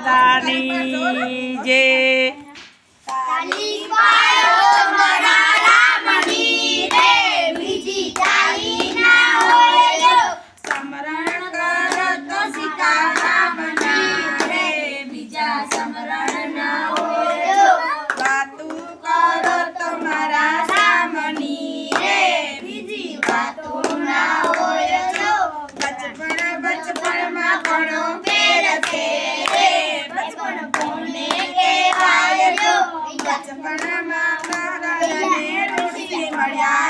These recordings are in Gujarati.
Adani, Yeah.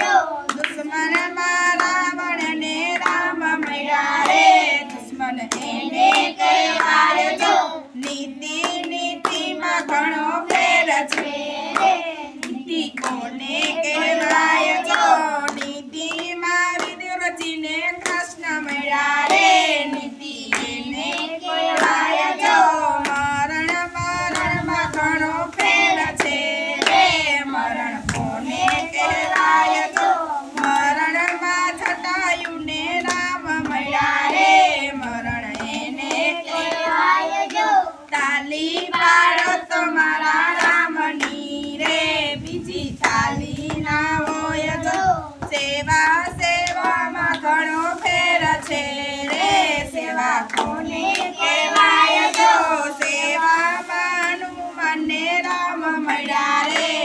ચાલીના હોય તો સેવા, સેવામાં ઘણો ફેર છે રે. સેવા કોને કહેવાય તો? સેવા માનું મને રામ મળ્યા રે.